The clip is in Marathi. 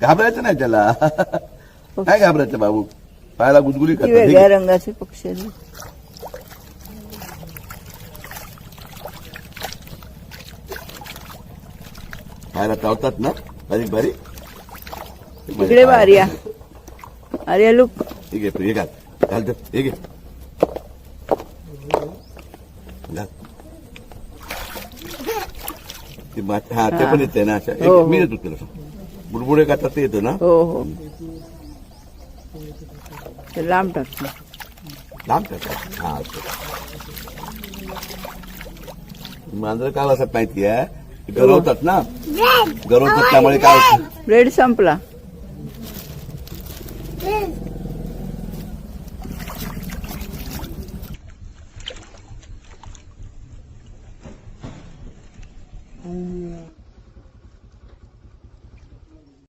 घाबरायचं नाही त्याला. काय घाबरायचं बाबू? पायाला गुदगुली ती करतात वेगळ्या रंगाचे पक्षी आहेत. पायाला चावतात ना? बारीक बारीक. इकडे बघ आर्या. आर्या लुक ठीक आहे हे घाल. घाल तर हे घे. घाल. ती मात- हा ते पण येते ना अशा. एक- हो, हो. मी देतो तुला बुडबुडे का ते येतं ना? हो हो. ते लांब टाकतो लांब हा असं. मांजर काल असं माहिती आहे की गरवतात ना? गरवतात त्यामुळे काय होतं? ब्रेड संपला.